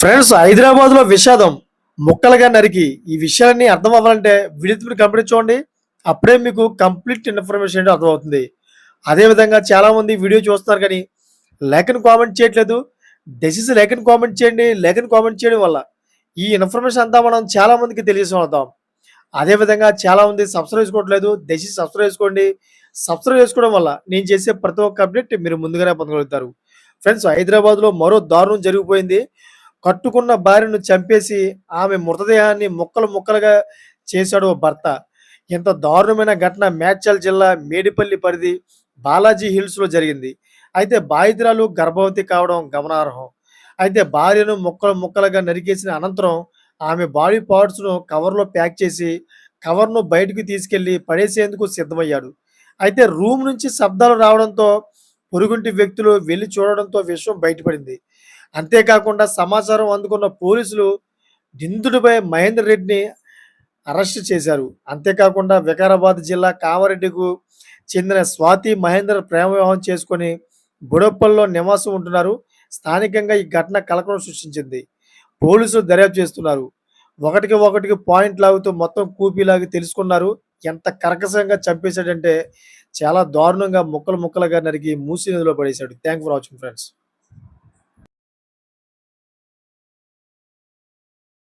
Friends హైదరాబాద్లో విషాదం ముక్కలుగా నరికి. ఈ విషయాన్ని అర్థం అవ్వాలంటే వీడియో కంప్లీట్ చూడండి. అప్పుడే మీకు కంప్లీట్ ఇన్ఫర్మేషన్ ఏంటో అర్థమవుతుంది. అదే విధంగా వీడియో చూస్తున్నారు కానీ లేఖను కామెంట్ చేయట్లేదు. డెసిస్ లేఖను కామెంట్ చేయండి. లేఖను కామెంట్ చేయడం వల్ల ఈ ఇన్ఫర్మేషన్ అంతా మనం చాలామందికి మందికి తెలియజేస్తాం అదే విధంగా సబ్స్క్రైబ్ చేసుకోవట్లేదు. దయచేసి సబ్స్క్రైబ్ చేసుకోండి. సబ్స్క్రైబ్ చేసుకోవడం వల్ల నేను చేసే ప్రతి ఒక్క అప్డేట్ మీరు ముందుగానే పొందగలుగుతారు. ఫ్రెండ్స్ హైదరాబాద్లో మరో దారుణం జరిగిపోయింది. కట్టుకున్న భార్యను చంపేసి ఆమె మృతదేహాన్ని ముక్కలు ముక్కలుగా చేశాడు ఓ భర్త. ఇంత దారుణమైన ఘటన మేడ్చల్ జిల్లా మేడిపల్లి పరిధి బాలాజీ హిల్స్లో జరిగింది. అయితే బాధితురాలు గర్భవతి కావడం గమనార్హం. అయితే భార్యను ముక్కలు ముక్కలుగా నరికేసిన అనంతరం ఆమె బాడీ పార్ట్స్ను కవర్లో ప్యాక్ చేసి కవర్ను బయటకు తీసుకెళ్ళి పడేసేందుకు సిద్ధమయ్యాడు. అయితే రూమ్ నుంచి శబ్దాలు రావడంతో పొరుగుంటి వ్యక్తులు వెళ్ళి చూడడంతో విషయం బయటపడింది. అంతేకాకుండా సమాచారం అందుకున్న పోలీసులు నిందితుడిపై మహేందర్ రెడ్డిని అరెస్ట్ చేశారు. అంతేకాకుండా వికారాబాద్ జిల్లా కామారెడ్డికు చెందిన స్వాతి మహేందర్ ప్రేమ వివాహం చేసుకొని బుడప్పల్లో నివాసం ఉంటున్నారు. స్థానికంగా ఈ ఘటన కలకలం సృష్టించింది. పోలీసులు దర్యాప్తు చేస్తున్నారు. ఒకటికి ఒకటికి పాయింట్ లాగుతూ మొత్తం కూపీలాగి తెలుసుకున్నారు. ఎంత కర్కశంగా చంపేశాడంటే చాలా దారుణంగా ముక్కలు ముక్కలుగా నరికి మూసి నదిలో పడేశాడు. Thank for watching friends